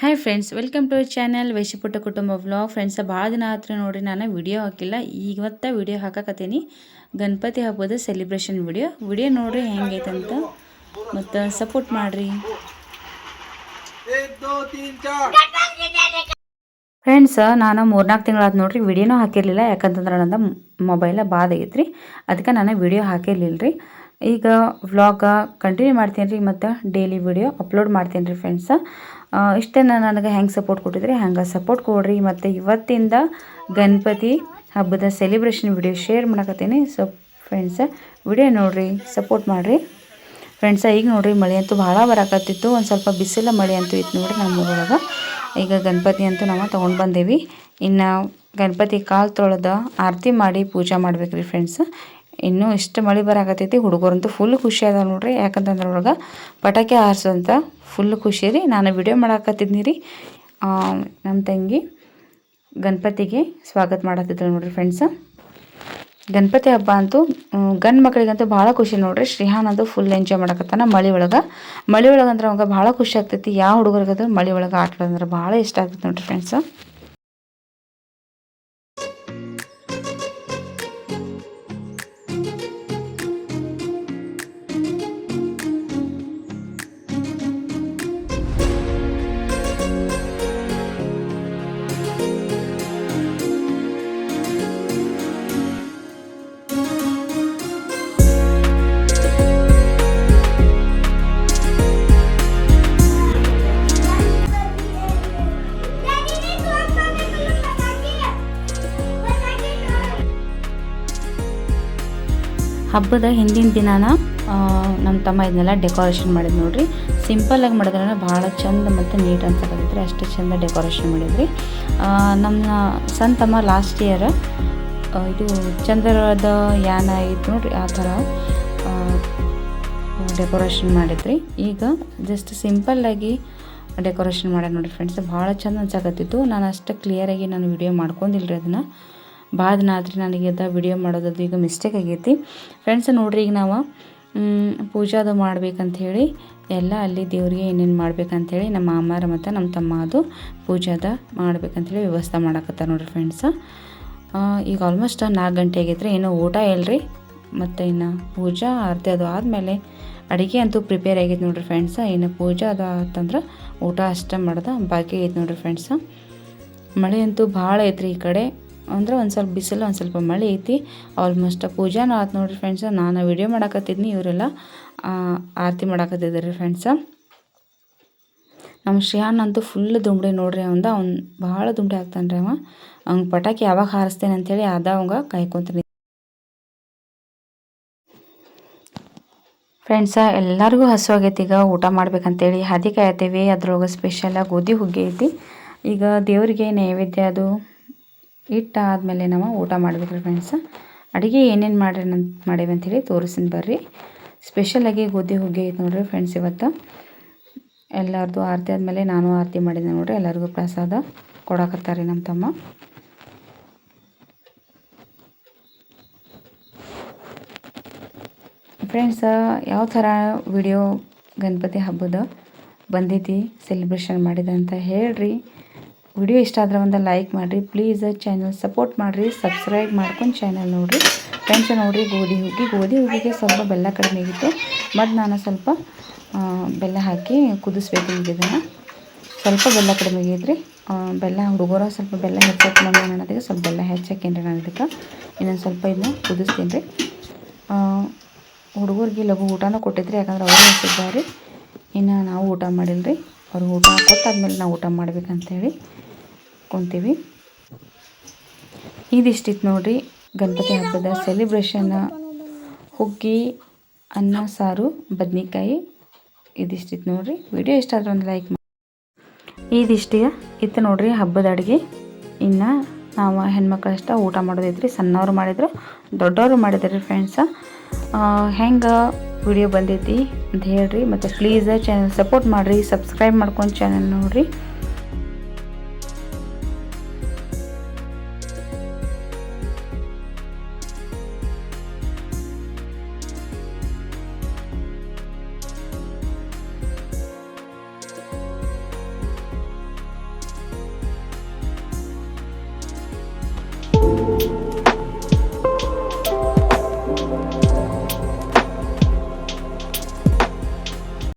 Hi friends welcome to channel Vaishiputta ಕುಟುಂಬ blog friends ಭಾಳ ದಿನ ಆದರೆ ನೋಡಿ ನಾನು ವಿಡಿಯೋ ಹಾಕಿಲ್ಲ. ಇವತ್ತ ವಿಡಿಯೋ ಹಾಕಕತ್ತೀನಿ. ಗಣಪತಿ ಹಬ್ಬದ ಸೆಲೆಬ್ರೇಷನ್ ವಿಡಿಯೋ ವಿಡಿಯೋ ಹೆಂಗೈತೆ ಅಂತ ಮತ್ತು ಸಪೋರ್ಟ್ ಮಾಡಿರಿ. ಫ್ರೆಂಡ್ಸ್ ನಾನು ಮೂರ್ನಾಲ್ಕು ತಿಂಗಳಾದ ನೋಡಿರಿ ವಿಡಿಯೋನೂ ಹಾಕಿರಲಿಲ್ಲ. ಯಾಕಂತಂದ್ರೆ ನನ್ನ ಮೊಬೈಲ ಬಾದಾಗೈತ್ರಿ ಅದಕ್ಕೆ ನಾನು ವಿಡಿಯೋ ಹಾಕಿರ್ಲಿಲ್ಲ ರೀ ಈಗ ವ್ಲಾಗ ಕಂಟಿನ್ಯೂ ಮಾಡ್ತೀನಿ ರೀ, ಮತ್ತು ಡೈಲಿ ವಿಡಿಯೋ ಅಪ್ಲೋಡ್ ಮಾಡ್ತೀನಿ ರೀ ಫ್ರೆಂಡ್ಸ ಇಷ್ಟನ್ನು ನನಗೆ ಹೆಂಗೆ ಸಪೋರ್ಟ್ ಕೊಟ್ಟಿದ್ರಿ, ಹಂಗೆ ಸಪೋರ್ಟ್ ಕೊಡ್ರಿ. ಮತ್ತು ಇವತ್ತಿಂದ ಗಣಪತಿ ಹಬ್ಬದ ಸೆಲೆಬ್ರೇಷನ್ ವಿಡಿಯೋ ಶೇರ್ ಮಾಡಕತ್ತೀನಿ. ಸೊ ಫ್ರೆಂಡ್ಸ ವಿಡಿಯೋ ನೋಡಿರಿ ಸಪೋರ್ಟ್ ಮಾಡಿರಿ. ಫ್ರೆಂಡ್ಸ ಈಗ ನೋಡಿರಿ, ಮಳೆ ಅಂತೂ ಭಾಳ ಬರಕತ್ತಿತ್ತು. ಒಂದು ಸ್ವಲ್ಪ ಬಿಸಿಲ ಮಳೆ ಅಂತೂ ಇತ್ತು ನೋಡ್ರಿ ನಮ್ಮ ಊರೊಳಗೆ. ಈಗ ಗಣಪತಿ ಅಂತೂ ನಾವು ತೊಗೊಂಡು ಬಂದೇವಿ. ಇನ್ನು ಗಣಪತಿ ಕಾಲು ತೊಳೆದ ಆರತಿ ಮಾಡಿ ಪೂಜೆ ಮಾಡ್ಬೇಕ್ರಿ ಫ್ರೆಂಡ್ಸ್ ಇನ್ನೂ ಇಷ್ಟು ಮಳೆ ಬರಾಕತ್ತೈತಿ, ಹುಡುಗರಂತೂ ಫುಲ್ ಖುಷಿ ಅದ ನೋಡ್ರಿ. ಯಾಕಂತಂದ್ರೆ ಒಳಗೆ ಪಟಾಕಿ ಹಾರಿಸೋಂತ ಫುಲ್ ಖುಷಿ ರೀ. ನಾನು ವಿಡಿಯೋ ಮಾಡಾಕತ್ತಿದ್ನಿ ರೀ ನಮ್ಮ ತಂಗಿ ಗಣಪತಿಗೆ ಸ್ವಾಗತ ಮಾಡತ್ತಿದ್ರು ನೋಡ್ರಿ ಫ್ರೆಂಡ್ಸ ಗಣಪತಿ ಹಬ್ಬ ಅಂತೂ ಗಂಡು ಮಕ್ಕಳಿಗಂತೂ ಭಾಳ ಖುಷಿ ನೋಡ್ರಿ. ಶ್ರೀಹಾನ್ ಅಂತೂ ಫುಲ್ ಎಂಜಾಯ್ ಮಾಡಕತ್ತಾನ ಮಳೆ ಒಳಗೆ. ಮಳೆ ಒಳಗೆ ಅಂದ್ರೆ ಅವಾಗ ಭಾಳ ಖುಷಿ ಆಗ್ತೈತಿ. ಯಾವ ಹುಡುಗರಿಗಂದ್ರೆ ಮಳೆ ಒಳಗೆ ಆಟ ಭಾಳ ಇಷ್ಟ ಆಗ್ತೈತೆ ನೋಡ್ರಿ ಫ್ರೆಂಡ್ಸ್ ಹಬ್ಬದ ಹಿಂದಿನ ದಿನಾನ ನಮ್ಮ ತಮ್ಮ ಇದನ್ನೆಲ್ಲ ಡೆಕೋರೇಷನ್ ಮಾಡಿದ್ ನೋಡ್ರಿ. ಸಿಂಪಲ್ಲಾಗಿ ಮಾಡಿದ್ರೆ ಭಾಳ ಚಂದ ಮತ್ತು ನೀಟ್ ಅನ್ಸಕತ್ತೈತ್ರಿ. ಅಷ್ಟು ಚಂದ ಡೆಕೋರೇಷನ್ ಮಾಡಿದ್ರಿ. ನಮ್ಮ ಸಣ್ಣ ತಮ್ಮ ಲಾಸ್ಟ್ ಇಯರ್ ಇದು ಚಂದ್ರದ ಯಾನ ಇತ್ತು ನೋಡ್ರಿ, ಆ ಥರ ಡೆಕೋರೇಷನ್ ಮಾಡಿದ್ರಿ. ಈಗ ಜಸ್ಟ್ ಸಿಂಪಲ್ಲಾಗಿ ಡೆಕೋರೇಷನ್ ಮಾಡ್ಯಾರ ನೋಡಿ ಫ್ರೆಂಡ್ಸ್ ಭಾಳ ಚಂದ ಅನ್ಸಕತ್ತಿತ್ತು. ನಾನು ಅಷ್ಟು ಕ್ಲಿಯರಾಗಿ ನಾನು ವಿಡಿಯೋ ಮಾಡ್ಕೊಂಡಿಲ್ಲ ರೀ ಅದನ್ನು. ಭಾಳ ಆದ್ರಿ ನನಗೆ ಅದ ವಿಡಿಯೋ ಮಾಡೋದದು ಈಗ ಮಿಸ್ಟೇಕ್ ಆಗೈತಿ. ಫ್ರೆಂಡ್ಸ್ ನೋಡ್ರಿ ಈಗ ನಾವು ಪೂಜಾದು ಮಾಡ್ಬೇಕಂತ ಹೇಳಿ ಎಲ್ಲ ಅಲ್ಲಿ ದೇವ್ರಿಗೆ ಏನೇನು ಮಾಡ್ಬೇಕಂಥೇಳಿ ನಮ್ಮ ಮಾಮಾರ ಮತ್ತು ನಮ್ಮ ತಮ್ಮ ಅದು ಪೂಜಾದ ಮಾಡ್ಬೇಕಂಥೇಳಿ ವ್ಯವಸ್ಥೆ ಮಾಡಕತ್ತಾರ ನೋಡ್ರಿ ಫ್ರೆಂಡ್ಸ ಈಗ ಆಲ್ಮೋಸ್ಟ್ ನಾಲ್ಕು ಗಂಟೆ ಆಗೈತ್ರಿ ಏನೋ ಊಟ ಇಲ್ರಿ, ಮತ್ತು ಇನ್ನು ಪೂಜಾ ಅರ್ಧ ಅದು ಆದಮೇಲೆ ಅಡುಗೆ ಅಂತೂ ಪ್ರಿಪೇರ್ ಆಗೈತೆ ನೋಡ್ರಿ ಫ್ರೆಂಡ್ಸ ಇನ್ನು ಪೂಜಾ ಅದು ಆತಂದ್ರೆ ಊಟ ಅಷ್ಟೇ ಮಾಡ್ದೆ ಬಾಕಿ ಐತೆ ನೋಡ್ರಿ ಫ್ರೆಂಡ್ಸ ಮಳೆ ಅಂತೂ ಭಾಳ ಐತ್ರಿ ಈ ಕಡೆ. ಅಂದ್ರೆ ಒಂದು ಸ್ವಲ್ಪ ಬಿಸಿಲು, ಒಂದು ಸ್ವಲ್ಪ ಮಳೆ ಐತಿ. ಆಲ್ಮೋಸ್ಟ್ ಪೂಜಾನು ಆತು ನೋಡಿರಿ ಫ್ರೆಂಡ್ಸ ನಾನು ವಿಡಿಯೋ ಮಾಡಾಕತ್ತಿದ್ನಿ ಇವರೆಲ್ಲ. ಆರತಿ ಮಾಡಾಕತ್ತಿದ್ದಾರೆ ಫ್ರೆಂಡ್ಸ ನಮ್ಮ ಶ್ರೇಯಾನ್ ಅಂತೂ ಫುಲ್ ದುಂಬಡಿ ನೋಡ್ರಿ ಅವಂದ. ಅವ್ನು ಭಾಳ ದುಂಬಡಿ ಆಗ್ತಾನೆ ರೀ ಅವ. ಅವ್ನಿಗೆ ಪಟಾಕಿ ಯಾವಾಗ ಹಾರಿಸ್ತೇನೆ ಅಂಥೇಳಿ ಅದ ಅವಂಗ ಕಾಯ್ಕೊಂತೀನಿ ಫ್ರೆಂಡ್ಸ ಎಲ್ಲರಿಗೂ ಹಸು ಆಗೈತಿ. ಈಗ ಊಟ ಮಾಡ್ಬೇಕಂತೇಳಿ ಹಾದಿ ಕಾಯತ್ತೇವೆ ಅದ್ರೊಳಗೆ ಸ್ಪೆಷಲಾಗಿ ಗೋಧಿ ಹುಗ್ಗಿ ಐತಿ. ಈಗ ದೇವರಿಗೆ ನೈವೇದ್ಯ ಅದು ಇಟ್ಟು ಆದಮೇಲೆ ನಾವು ಊಟ ಮಾಡಬೇಕ್ರಿ ಫ್ರೆಂಡ್ಸ್ ಅಡುಗೆ ಏನೇನು ಮಾಡ್ರಿ ನಂತ ಮಾಡೇವಿ ಅಂಥೇಳಿ ತೋರಿಸ್ತೀನಿ ಬರ್ರಿ. ಸ್ಪೆಷಲಾಗಿ ಗೋಧಿ ಹುಗ್ಗಿ ಐತೆ ನೋಡ್ರಿ ಫ್ರೆಂಡ್ಸ್ ಇವತ್ತು. ಎಲ್ಲರದು ಆರತಿ ಆದಮೇಲೆ ನಾನು ಆರತಿ ಮಾಡಿದ್ದೆ ನೋಡ್ರಿ. ಎಲ್ಲರಿಗೂ ಪ್ರಸಾದ ಕೊಡಕತ್ತಾರೆ ನಮ್ಮ ತಮ್ಮ. ಫ್ರೆಂಡ್ಸ್ ಯಾವ ಥರ ವಿಡಿಯೋ ಗಣಪತಿ ಹಬ್ಬದ ಬಂದೈತಿ ಸೆಲೆಬ್ರೇಷನ್ ಮಾಡಿದೆ ಅಂತ ಹೇಳ್ರಿ. ವಿಡಿಯೋ ಇಷ್ಟ ಆದ್ರೆ ಒಂದು ಲೈಕ್ ಮಾಡಿರಿ. ಪ್ಲೀಸ್ ಚಾನಲ್ ಸಪೋರ್ಟ್ ಮಾಡಿರಿ. ಸಬ್ಸ್ಕ್ರೈಬ್ ಮಾಡ್ಕೊಂಡು ಚಾನಲ್ ನೋಡಿರಿ. ಫ್ರೆಂಡ್ಸ್ ನೋಡಿರಿ, ಗೋಧಿ ಹುಗ್ಗಿ. ಗೋಧಿ ಹುಗ್ಗಿಗೆ ಸ್ವಲ್ಪ ಬೆಲ್ಲ ಕಡಿಮೆ ಆಗಿತ್ತು. ಮತ್ತು ನಾನು ಸ್ವಲ್ಪ ಬೆಲ್ಲ ಹಾಕಿ ಕುದಿಸ್ಬೇಕು ಈಗ ಇದನ್ನು. ಸ್ವಲ್ಪ ಬೆಲ್ಲ ಕಡಿಮೆ ಆಗೈತ್ರಿ. ಬೆಲ್ಲ ಹುಡುಗರ ಸ್ವಲ್ಪ ಬೆಲ್ಲ ಹೆಚ್ಚಾಕಿ ನಾನು ಅನ್ನೋದಕ್ಕೆ ಸ್ವಲ್ಪ ಬೆಲ್ಲ ಹೆಚ್ಚಾಕೇನ್ರಿ ನಾನು ಅದಕ್ಕೆ ಇನ್ನೊಂದು ಸ್ವಲ್ಪ ಇದನ್ನ ಕುದಿಸ್ತೀನಿ ರೀ ಹುಡುಗರಿಗೆ ಲಘು ಊಟನೂ ಕೊಟ್ಟಿದ್ರಿ, ಯಾಕಂದ್ರೆ ಅವರು ಹಸಿದ್ದಾರೆ ಇನ್ನು ನಾವು ಊಟ ಮಾಡಿಲ್ಲ ರೀ ಅವ್ರಿಗೆ ಊಟ ಕೊಟ್ಟಾದ್ಮೇಲೆ ನಾವು ಊಟ ಮಾಡ್ಬೇಕಂತೇಳಿ. ಕುಂತೀವಿ ಇದಿಷ್ಟಿತ್ತು ನೋಡಿರಿ ಗಣಪತಿ ಹಬ್ಬದ ಸೆಲೆಬ್ರೇಷನ್ ಹುಗ್ಗಿ, ಅನ್ನ, ಸಾರು, ಬದ್ನಿಕಾಯಿ ಇದಿಷ್ಟಿತ್ತು ನೋಡಿರಿ. ವಿಡಿಯೋ ಇಷ್ಟ ಒಂದು ಲೈಕ್ ಮಾಡಿ ಇದಿಷ್ಟಿಯ ಇತ್ತು ನೋಡಿರಿ ಹಬ್ಬದ ಅಡುಗೆ. ಇನ್ನು ನಾವು ಹೆಣ್ಮಕ್ಳಷ್ಟ ಊಟ ಮಾಡೋದಿದ್ರಿ, ಸಣ್ಣವರು ಮಾಡಿದ್ರು, ದೊಡ್ಡವರು ಮಾಡಿದ್ರಿ ಫ್ರೆಂಡ್ಸ ಹೆಂಗೆ ವಿಡಿಯೋ ಬಂದೈತಿ ಅಂತ ಹೇಳ್ರಿ. ಮತ್ತು ಪ್ಲೀಸ್ ಚಾನಲ್ ಸಪೋರ್ಟ್ ಮಾಡಿರಿ ಸಬ್ಸ್ಕ್ರೈಬ್ ಮಾಡ್ಕೊಂಡು ಚಾನಲ್ ನೋಡಿರಿ.